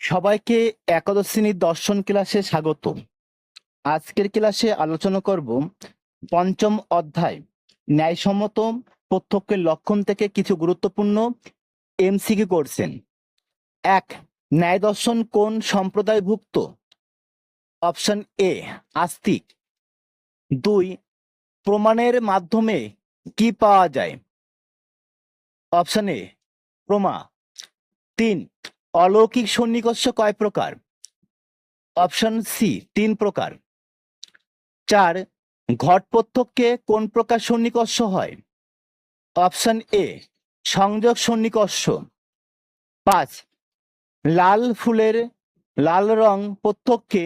সবাইকে একাদশ শ্রেণির দর্শন ক্লাসে স্বাগত। আজকের ক্লাসে আলোচনা করব পঞ্চম অধ্যায়, ন্যায়সম্মত প্রত্যক্ষের লক্ষণ থেকে কিছু গুরুত্বপূর্ণ এমসিকিউ করছেন এক, ন্যায় দর্শন কোন সম্প্রদায়ভুক্ত? অপশন এ, আস্তিক। দুই, প্রমাণের মাধ্যমে কি পাওয়া যায়? অপশন এ, প্রমা। তিন অলৌকিক সন্নিকর্ষ কয় প্রকার? অপশন সি তিন প্রকার। চার, ঘট প্রত্যক্ষে কোন প্রকার সন্নিকর্ষ হয়? অপশন এ সংযোগ সন্নিকর্ষ। পাঁচ, লাল ফুলের লাল রং প্রত্যক্ষে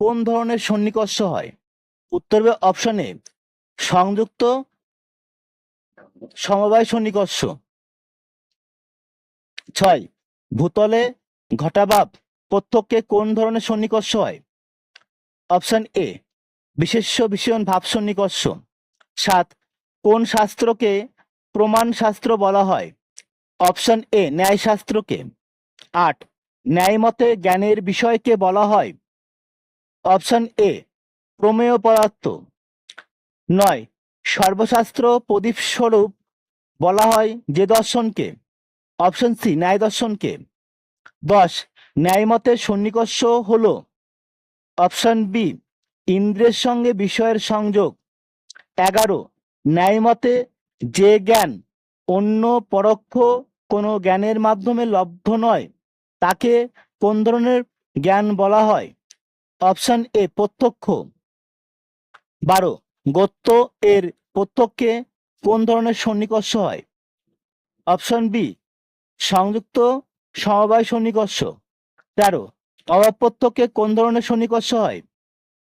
কোন ধরনের সন্নিকর্ষ হয়? উত্তর অপশন এ সংযুক্ত সমবায় সন্নিকর্ষ। ছয় ভূতলে ঘটাভাব প্রত্যক্ষে কোন ধরনের সন্নিকর্ষ হয়? অপশন এ, বিশেষ্য বিষয়ন ভাব সন্নিকর্ষ। সাত, কোন শাস্ত্রকে প্রমাণ শাস্ত্র বলা হয়? অপশন এ ন্যায় শাস্ত্রকে আট ন্যায় মতে জ্ঞানের বিষয়কে বলা হয়? অপশন এ, প্রমেয় পদার্থ। নয়, সর্বশাস্ত্র প্রদীপ স্বরূপ বলা হয় যে দর্শনকে। অপশন সি, ন্যায় দর্শনকে দশ ন্যায়মতের সন্নিকর্ষ হল। অপশন বি, ইন্দ্রের সঙ্গে বিষয়ের সংযোগ। এগারো, ন্যায়মতে যে জ্ঞান অন্য পরোক্ষ কোনো জ্ঞানের মাধ্যমে লব্ধ নয়, তাকে কোন ধরনের জ্ঞান বলা হয়? অপশন এ, প্রত্যক্ষ। বারো, গত্য এর প্রত্যক্ষে কোন ধরনের সন্নিকর্ষ হয়? অপশন বি সংযুক্ত সমবায় সন্নিকর্ষ। তেরো অভাব কোন ধরনের সন্নিকর্ষ হয়?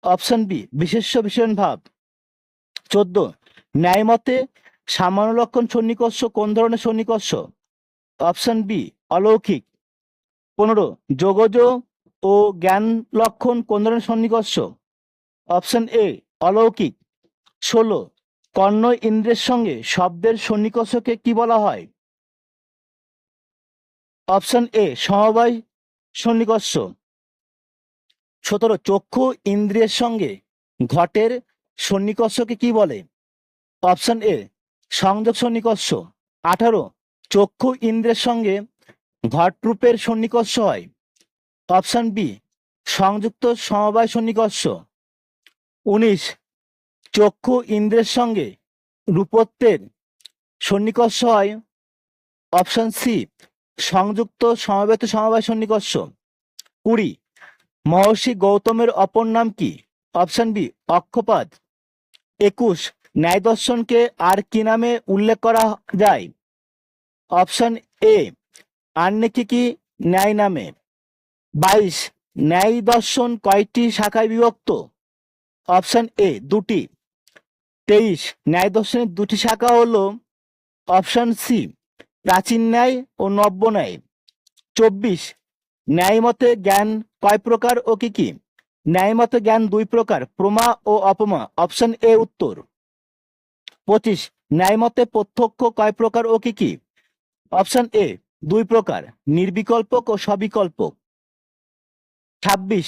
অপশন বি, বিশেষ্য ভীষণ ভাব চোদ্দ ন্যায় মতে সামান্য লক্ষণ সন্নিকর্ষ কোন ধরনের সন্নিকর্ষ? অপশন বি, অলৌকিক। পনেরো, যোগজ ও জ্ঞান লক্ষণ কোন ধরনের সন্নিকর্ষ? অপশন এ, অলৌকিক। ষোলো, কর্ণ ইন্দ্রের সঙ্গে শব্দের সন্নিকর্ষকে কি বলা হয়? অপশন এ, সমবায় সন্নিকর্ষ। সতেরো, চক্ষু ইন্দ্রিয়ের সঙ্গে ঘটের সন্নিকর্ষকে কি বলে? অপশন এ, সংযোগ সন্নিকর্ষ। আঠারো, চক্ষু ইন্দ্রের সঙ্গে ঘট রূপের সন্নিকর্ষ হয়। অপশন বি, সংযুক্ত সমবায় সন্নিকর্ষ। উনিশ, চক্ষু ইন্দ্রের সঙ্গে রূপত্বের সন্নিকর্ষ হয়। অপশন সি সংযুক্ত সমবেত সমবায় সন্নিকর্ষ। কুড়ি, মহর্ষি গৌতমের অপর নাম কি? অপশন বি অক্ষপাদ। একুশ, ন্যায় দর্শনকে আর কি নামে উল্লেখ করা যায়? অপশন এ আন্নেকি কি ন্যায় নামে? বাইশ, ন্যায় দর্শন কয়টি শাখায় বিভক্ত? অপশন এ দুটি। তেইশ, ন্যায় দর্শনের দুটি শাখা হলো অপশন সি প্রাচীন ন্যায় ও নব্য ন্যায়। চব্বিশ ন্যায় মতে জ্ঞান কয় প্রকার ও কি কি? ন্যায় মতে জ্ঞান দুই প্রকার, প্রমা ও অপমা, অপশন এ উত্তর। পঁচিশ ন্যায় মতে প্রত্যক্ষ কয় প্রকার ও কি কি? অপশন এ, দুই প্রকার, নির্বিকল্পক ও সবিকল্পক। ছাব্বিশ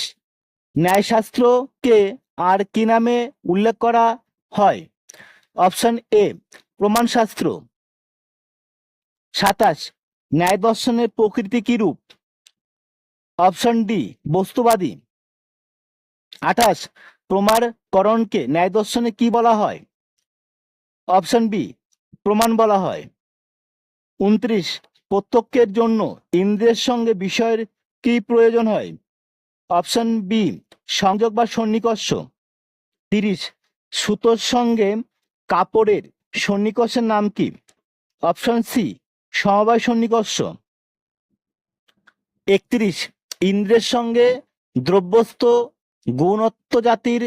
ন্যায়শাস্ত্রকে আর কি নামে উল্লেখ করা হয়? অপশন এ, প্রমাণশাস্ত্র। সাতাশ, ন্যায় দর্শনের প্রকৃতি কি রূপ? অপশন ডি, বস্তুবাদী। আঠাশ প্রমাণকরণকে ন্যায় দর্শনে কি বলা হয়? অপশন বি, প্রমাণ বলা হয়। উনত্রিশ, প্রত্যক্ষের জন্য ইন্দ্রের সঙ্গে বিষয়ের কি প্রয়োজন হয়? অপশন বি, সংযোগ বা সন্নিকর্ষ। তিরিশ, সুতোর সঙ্গে কাপড়ের সন্নিকর্ষের নাম কি? অপশন সি সমবায় সন্নিকর্ষ। একত্রিশ, ইন্দ্রের সঙ্গে দ্রব্যস্থ গুণত্ব জাতির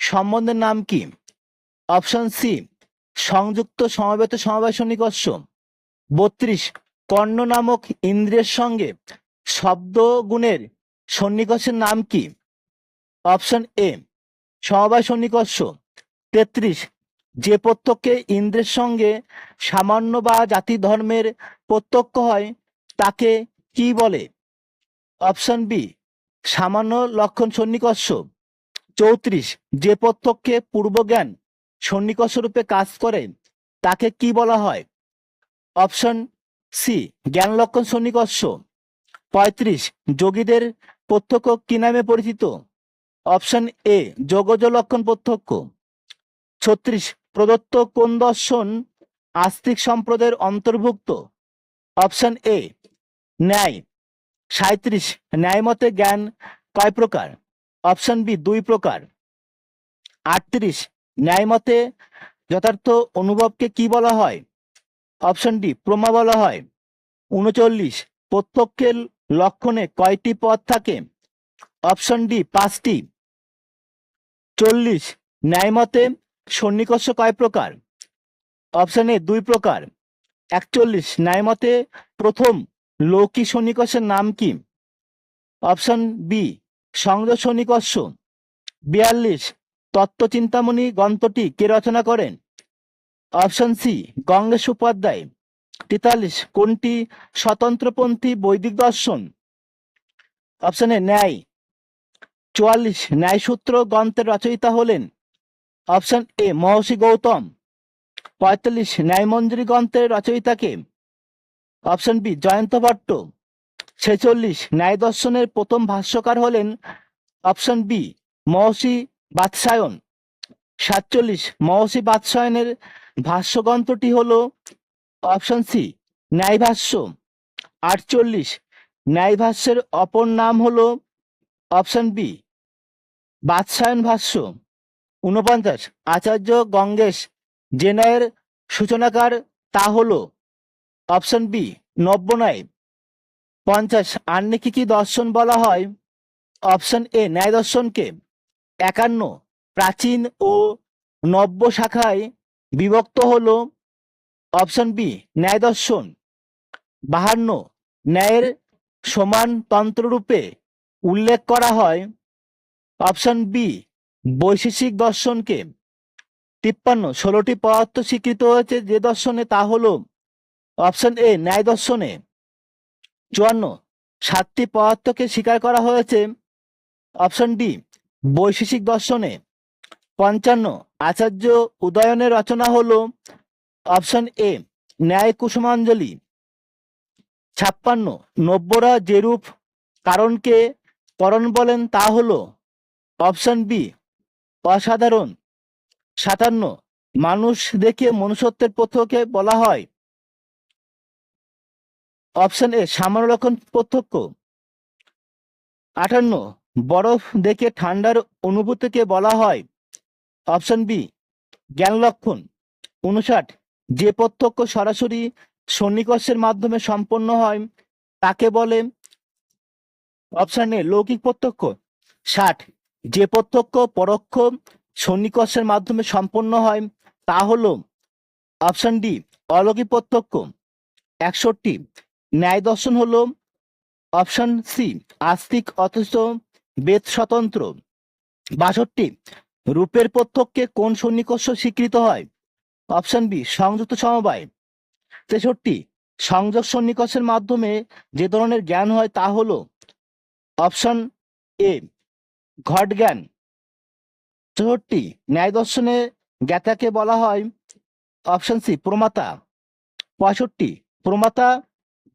সম্বন্ধের নাম কি? অপশন সি, সংযুক্ত সমবেত সমবায় সন্নিকর্ষ। বত্রিশ, কর্ণ নামক ইন্দ্রের সঙ্গে শব্দ গুণের সন্নিকর্ষের নাম কি? অপশন এ সমবায় সন্নিকর্ষ। তেত্রিশ যে প্রত্যক্ষে ইন্দ্রের সঙ্গে সামান্য বা জাতি ধর্মের প্রত্যক্ষ হয়, তাকে কি বলে? অপশন বি, সামান্য লক্ষণ সন্নিকর্ষ। চৌত্রিশ, যে প্রত্যক্ষে পূর্বজ্ঞান সন্নিকর্ষ রূপে কাজ করে, তাকে কি বলা হয়? অপশন সি, জ্ঞান লক্ষণ সন্নিকর্ষ। পঁয়ত্রিশ, যোগীদের প্রত্যক্ষ কি নামে পরিচিত? অপশন এ, যোগজ লক্ষণ প্রত্যক্ষ। ছত্রিশ প্রদত্ত কোন দর্শন আস্তিক সম্প্রদায়ের অন্তর্ভুক্ত? অপশন এ, ন্যায়। সাঁত্রিশ ন্যায়মতে জ্ঞান কয় প্রকার? অপশন বি, দুই প্রকার। আটত্রিশ, ন্যায়মতে যথার্থ অনুভবকে কি বলা হয়? অপশন ডি, প্রমা বলা হয়। উনচল্লিশ, প্রত্যক্ষের লক্ষণে কয়টি পদ থাকে? অপশন ডি, পাঁচটি। চল্লিশ, ন্যায়মতে সন্নিকর্ষ কয় প্রকার? অপশন এ দুই প্রকার। একচল্লিশ, ন্যায়মতে প্রথম লৌকিক সন্নিকর্ষের নাম কি? অপশন বি সংযোগ সন্নিকর্ষ। বিয়াল্লিশ, তত্ত্বচিন্তামণি গ্রন্থটি কে রচনা করেন? Option C Gangesh Upadhyay. তেতাল্লিশ, কোনটি স্বতন্ত্রপন্থী বৈদিক দর্শন? অপশন ন্যায়। চুয়াল্লিশ, ন্যায়সূত্র গ্রন্থের রচয়িতা হলেন অপশন এ, মহর্ষি গৌতম। পঁয়তাল্লিশ ন্যায়মঞ্জুরি গ্রন্থের রচয়িতাকে। Option B, Jayanta Bhatta. ছেচল্লিশ, ন্যায় দর্শনের প্রথম ভাষ্যকার হলেন অপশন বি, মহর্ষি বাৎসায়ন সাতচল্লিশ, মহর্ষি বাৎসায়নের ভাষ্যগ্রন্থটি হল অপশন সি ন্যায় ভাষ্য আটচল্লিশ ন্যায় ভাষ্যের অপর নাম হল অপশন বি বাৎসায়ন ভাষ্য। ঊনপঞ্চাশ, আচার্য গঙ্গেশ যে ন্যায়ের সূচনাকার তা হল অপশন বি নব্যনয় পঞ্চাশ আন্নিকে কি দর্শন বলা হয়? অপশন এ, ন্যায় দর্শনকে। একান্ন, প্রাচীন ও নব্য শাখায় বিভক্ত হল। অপশন বি, ন্যায় দর্শন। বাহান্ন, ন্যায়ের সমান তন্ত্ররূপে উল্লেখ করা হয়। অপশন বি বৈশেষিক দর্শনকে তিপ্পান্ন, ষোলোটি পদার্থ স্বীকৃত হয়েছে। যে দর্শনে তা হল অপশন এ, ন্যায় দর্শনে। চুয়ান্ন, সাতটি পদার্থকে স্বীকার করা হয়েছে। অপশন ডি বৈশেষিক দর্শনে। পঞ্চান্ন, আচার্য উদয়নের রচনা হলো। অপশন এ, ন্যায় কুসুমাঞ্জলি। ছাপ্পান্ন, নব্যরা যেরূপ কারণকে করণ বলেন তা হল। অপশন বি অসাধারণ। সাতান্ন। মানুষ দেখে মনুষ্যত্বের প্রত্যক্ষকে বলা হয়। অপশন এ, সামান্য লক্ষণ প্রত্যক্ষ। আটান্ন। বরফ দেখে ঠান্ডার অনুভূতিকে বলা হয়। অপশন বি, জ্ঞান লক্ষণ। উনষাট। যে প্রত্যক্ষ সরাসরি সন্নিকর্ষের মাধ্যমে সম্পন্ন হয়, তাকে বলে অপশন এ, লৌকিক প্রত্যক্ষ। ষাট। যে প্রত্যক্ষ, পরোক্ষ সন্নিকর্ষের মাধ্যমে সম্পন্ন হয়, তা হল অপশন ডি অলৌকিক প্রত্যক্ষ। একষট্টি, ন্যায় দর্শন হলো অপশন সি আস্তিক অথচ বেদ স্বতন্ত্র। বাষট্টি, রূপের প্রত্যক্ষে কোন সন্নিকর্ষ স্বীকৃত হয়? অপশন বি সংযুক্ত সমবায়। তেষট্টি, সংযোগ সন্নিকর্ষের মাধ্যমে যে ধরনের জ্ঞান হয় তা হল অপশন এ ঘট জ্ঞান। চৌষট্টি ন্যায় দর্শনে জ্ঞাতাকে বলা হয় অপশন সি প্রমাতা। পঁয়ষট্টি, প্রমাতা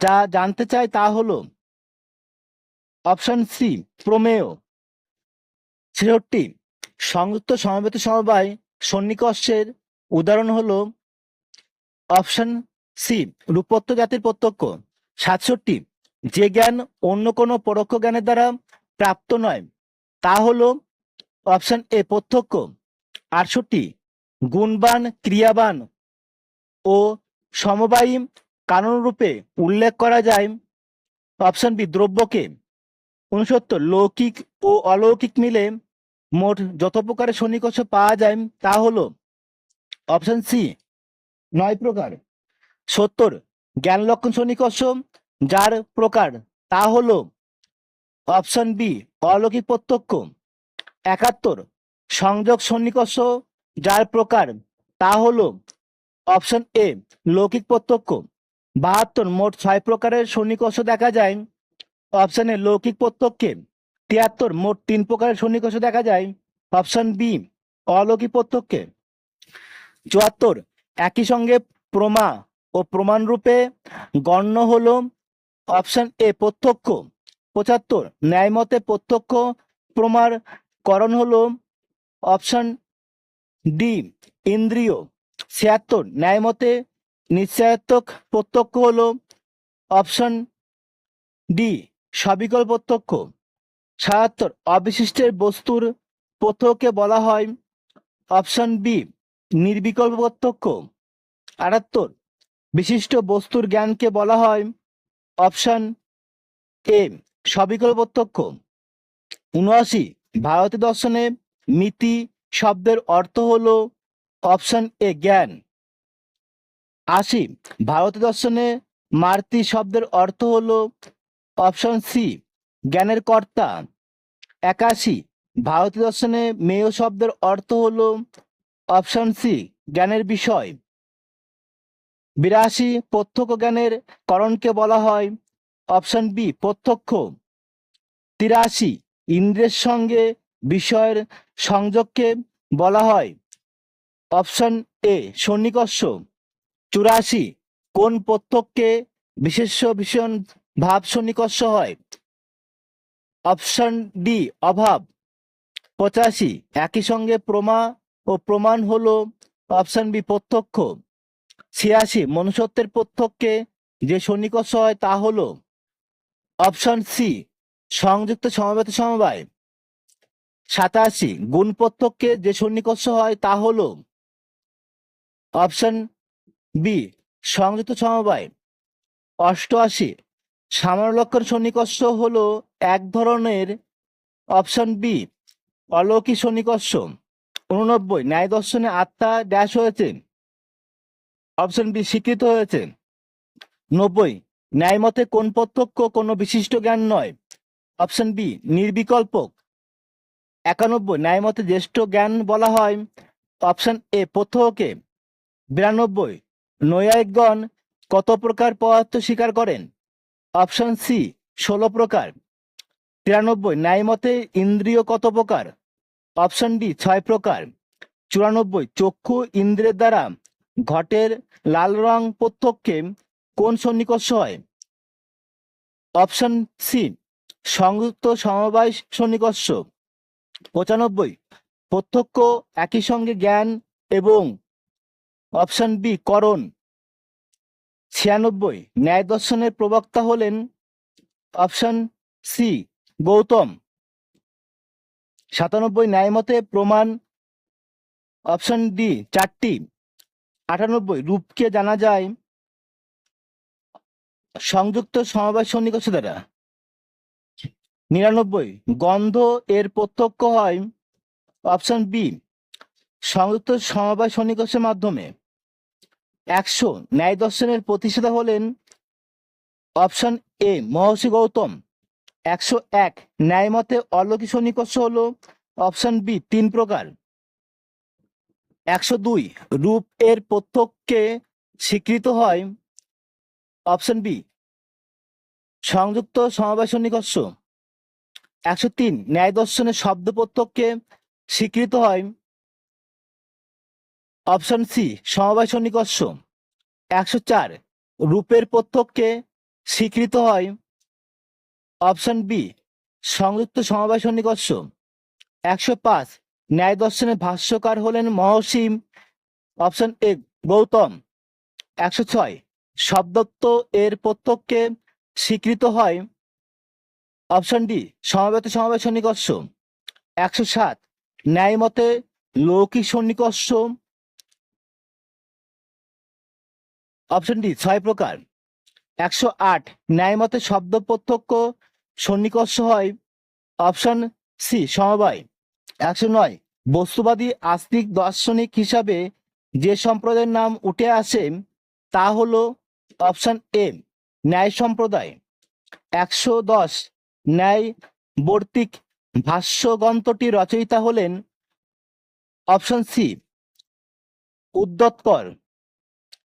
যা জানতে চায় তা হলো অপশন সি প্রমেয়। ছেষট্টি, সংযুক্ত সমবেত সমবায় সন্নিকর্ষের উদাহরণ হলো অপশন সি রূপত্ব জাতির প্রত্যক্ষ। সাতষট্টি, যে জ্ঞান অন্য কোনো পরোক্ষ জ্ঞানের দ্বারা প্রাপ্ত নয়। তা হলো অপশন এ প্রত্যক্ষ, আটষট্টি, গুণবান, ক্রিয়াবান ও সমবায়ী কারণরূপে উল্লেখ করা যায়। অপশন বি দ্রব্যকে উনসত্তর লৌকিক ও অলৌকিক মিলে মোট যত প্রকারের সন্নিকর্ষ পাওয়া যায় তা হলো অপশন সি নয় প্রকার, সত্তর জ্ঞান লক্ষণ সন্নিকর্ষ যার প্রকার তা হলো অপশন বি, অলৌকিক প্রত্যক্ষ। একাত্তর, সংযোগ সন্নিকর্ষ যার প্রকার, তা হল অপশন এ, লৌকিক প্রত্যক্ষ। বাহাত্তর, মোট ছয় প্রকারের সন্নিকর্ষ দেখা যায়। অপশন এ, লৌকিক প্রত্যক্ষে। তিয়াত্তর, মোট তিন প্রকারের সন্নিকর্ষ দেখা যায়। অপশন বি, অলৌকিক প্রত্যক্ষে। চুয়াত্তর, একই সঙ্গে প্রমা ও প্রমাণ রূপে গণ্য হল অপশন এ, প্রত্যক্ষ। পঁচাত্তর। ন্যায়মতে প্রত্যক্ষ প্রমার করণ হলো অপশন ডি, ইন্দ্রিয়। ছিয়াত্তর। ন্যায়মতে নিশ্চয়াত্মক প্রত্যক্ষ হল অপশন ডি সবিকল প্রত্যক্ষ। সাতাত্তর। অবিশিষ্টের বস্তুর প্রত্যক্ষকে বলা হয় অপশন বি, নির্বিকল্প প্রত্যক্ষ। আটাত্তর। বিশিষ্ট বস্তুর জ্ঞানকে বলা হয় অপশন এ সবিকল প্রত্যক্ষ উনআশি ভারতীয় দর্শনে মিতি শব্দের অর্থ হলো অপশন এ, জ্ঞান। আশি ভারতীয় দর্শনে মারতি শব্দের অর্থ হল অপশন সি, জ্ঞানের কর্তা। একাশি ভারতীয় দর্শনে মেয় শব্দের অর্থ হল অপশন সি, জ্ঞানের বিষয়। বিরাশি, প্রত্যক্ষ জ্ঞানের করণকে বলা হয় অপশন বি, প্রত্যক্ষ। তিরাশি, ইন্দ্রের সঙ্গে বিষয়ের সংযোগকে বলা হয়। অপশন এ, সন্নিকর্ষ। চুরাশি, কোন প্রত্যক্ষে বিশেষ ভীষণ ভাব সন্নিকর্ষ হয়? অপশন ডি, অভাব। পঁচাশি, একই সঙ্গে প্রমা ও প্রমাণ হল অপশন বি, প্রত্যক্ষ। ছিয়াশি, মনুষ্যত্বের প্রত্যক্ষে যে সন্নিকর্ষ হয় তা হলো অপশন সি, সংযুক্ত সমবেত সমবায়। সাতাশি গুণ প্রত্যক্ষে যে সন্নিকর্ষ হয় তা হল অপশন বি, সংযুক্ত সমবায়। অষ্টআশি সামরলক্ষণ সন্নিকর্ষ হল এক ধরনের অপশন বি, অলৌকিক সন্নিকর্ষ। উননব্বই, ন্যায় দর্শনে আত্মা ড্যাশ হয়েছে। অপশন বি, স্বীকৃত হয়েছে। নব্বই ন্যায় মতে কোন প্রত্যক্ষ, কোনো বিশিষ্ট জ্ঞান নয়। অপশন বি, নির্বিকল্পক। একানব্বই, ন্যায়মতে জ্যেষ্ঠ জ্ঞান বলা হয়। অপশন এ প্রত্যক্ষকে বিরানব্বই নৈয়ায়িকগণ কত প্রকার পদার্থ স্বীকার করেন? অপশন সি, ষোলো প্রকার। তিরানব্বই, ন্যায়মতে ইন্দ্রিয় কত প্রকার? অপশন ডি, ছয় প্রকার। চুরানব্বই, চক্ষু ইন্দ্রের দ্বারা ঘটের লাল রং প্রত্যক্ষে কোন সন্নিকর্ষ হয়? অপশন সি, সংযুক্ত সমবায় সন্নিকর্ষ। পঁচানব্বই, প্রত্যক্ষ একই সঙ্গে জ্ঞান এবং অপশন বি, করণ। ছিয়ানব্বই, ন্যায় দর্শনের প্রবক্তা হলেন অপশন সি, গৌতম। সাতানব্বই ন্যায়মতে প্রমাণ। অপশন ডি, চারটি। আটানব্বই, রূপকে জানা যায় সংযুক্ত সমবায় সন্নিকর্ষ দ্বারা। নিরানব্বই, গন্ধ এর প্রত্যক্ষ হয় অপশন বি সংযুক্ত সমবায় সন্নিকর্ষের মাধ্যমে। একশো, ন্যায় দর্শনের প্রতিষ্ঠাতা হলেন অপশন এ মহর্ষি গৌতম। একশো এক, ন্যায় মতে অলৌকিক সন্নিকর্ষ হলো অপশন বি তিন প্রকার। একশো দুই, রূপ এর প্রত্যক্ষে স্বীকৃত হয় অপশন বি সংযুক্ত সমবায় সন্নিকর্ষ একশো তিন, ন্যায় দর্শনের শব্দ প্রত্যক্ষে স্বীকৃত হয়। অপশন সি সমবায় সন্নিকর্ষ একশো চার, রূপের প্রত্যক্ষে স্বীকৃত হয়। অপশন বি সংযুক্ত সমবায় সন্নিকর্ষ একশো পাঁচ, ন্যায় দর্শনের ভাষ্যকার হলেন মহর্ষি। Option A Gautam. একশো ছয় শব্দত্ব এর প্রত্যক্ষে স্বীকৃত হয় অপশন ডি, সমবেত সমবায় সন্নিকর্ষ। একশো সাত, ন্যায় মতে লৌকিক সন্নিকর্ষ। অপশন ডি, ছয় প্রকার। একশো আট, ন্যায় মতে শব্দ প্রত্যক্ষ সন্নিকর্ষ হয়। অপশন সি, সমবায়। একশো নয়, বস্তুবাদী, আস্তিক, দার্শনিক হিসাবে যে সম্প্রদায়ের নাম উঠে আসে, তা হলো অপশন এ, ন্যায় সম্প্রদায়। একশো দশ, ন্যায় বর্তিক ভাষ্যগ্রন্থটি রচয়িতা হলেন অপশন সি উদ্যৎকর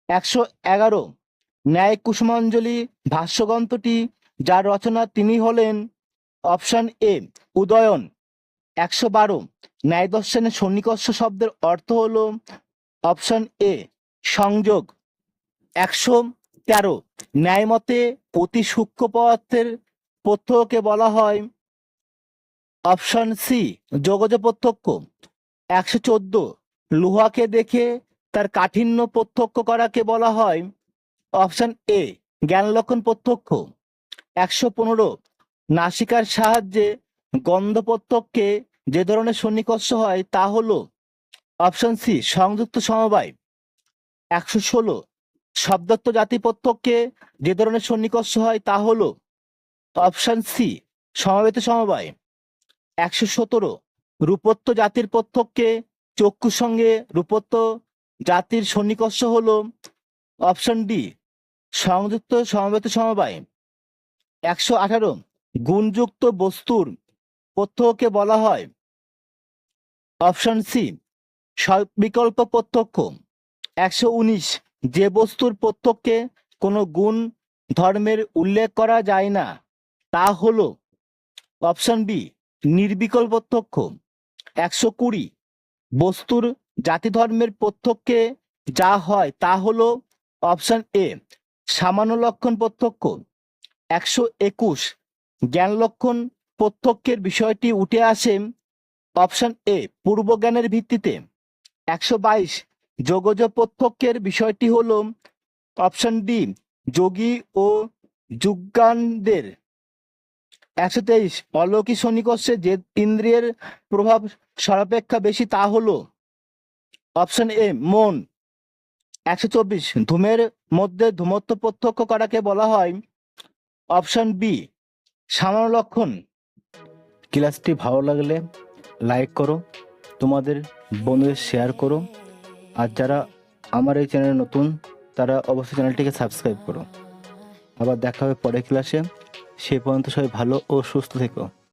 একশো এগারো, ন্যায় কুসুমাঞ্জলি ভাষ্যগ্রন্থটি যার রচনা তিনি হলেন অপশন এ, উদয়ন। একশো বারো, ন্যায় দর্শনের সন্নিকর্ষ শব্দের অর্থ হলো অপশন এ, সংযোগ। একশো তেরো। ন্যায় মতে অতি সূক্ষ্ম পদার্থের প্রত্যয়কে বলা হয় অপশন সি, যোগজ প্রত্যক্ষ। একশো চোদ্দ, লোহাকে দেখে তার কাঠিন্য প্রত্যক্ষ করাকে বলা হয় অপশন এ জ্ঞান লক্ষণ প্রত্যক্ষ। একশো পনেরো, নাসিকার সাহায্যে গন্ধ প্রত্যক্ষে যে ধরনের সন্নিকর্ষ হয় তা হলো অপশন সি, সংযুক্ত সমবায়। একশো ষোলো শব্দত্ব জাতি প্রত্যক্ষে যে ধরনের সন্নিকর্ষ হয় তা হলো অপশন সি, সমবেত সমবায়। একশো সতেরো, রূপত্ব জাতির প্রত্যক্ষে চক্ষুর সঙ্গে রূপত্ব জাতির সন্নিকর্ষ হল অপশন ডি সংযুক্ত সমবেত সমবায়। একশো আঠারো, গুণযুক্ত বস্তুর প্রত্যক্ষকে বলা হয় অপশন সি বিকল্প প্রত্যক্ষ। একশো উনিশ যে বস্তুর প্রত্যক্ষে কোনো গুণ ধর্মের উল্লেখ করা যায় না, তা হল অপশন বি নির্বিকল্প প্রত্যক্ষ একশো কুড়ি, বস্তুর জাতি ধর্মের প্রত্যক্ষে যা হয় তা হল অপশন এ, সামান্য লক্ষণ প্রত্যক্ষ। একশো একুশ, জ্ঞান লক্ষণ প্রত্যক্ষের বিষয়টি উঠে আসে অপশন এ, পূর্বজ্ঞানের ভিত্তিতে। একশো বাইশ যোগজ প্রত্যক্ষের বিষয়টি হলো অপশন ডি যোগী ও যুজ্ঞানদের একশো তেইশ, অলৌকিক সন্নিকর্ষে যে ইন্দ্রিয়ের প্রভাব সর্বাপেক্ষা বেশি তা হল অপশন এ মন। একশো চব্বিশ, ধূমের মধ্যে ধূমত্ব প্রত্যক্ষ করাকে বলা হয় অপশন বি সামান্য লক্ষণ। ক্লাসটি ভালো লাগলে লাইক করো, তোমাদের বন্ধুদের শেয়ার করো। আর যারা আমার এই চ্যানেলে নতুন, তারা অবশ্যই চ্যানেলটিকে সাবস্ক্রাইব করো। আবার দেখা হবে পরের ক্লাসে। সে পর্যন্ত সবাই ভালো ও সুস্থ থেকো।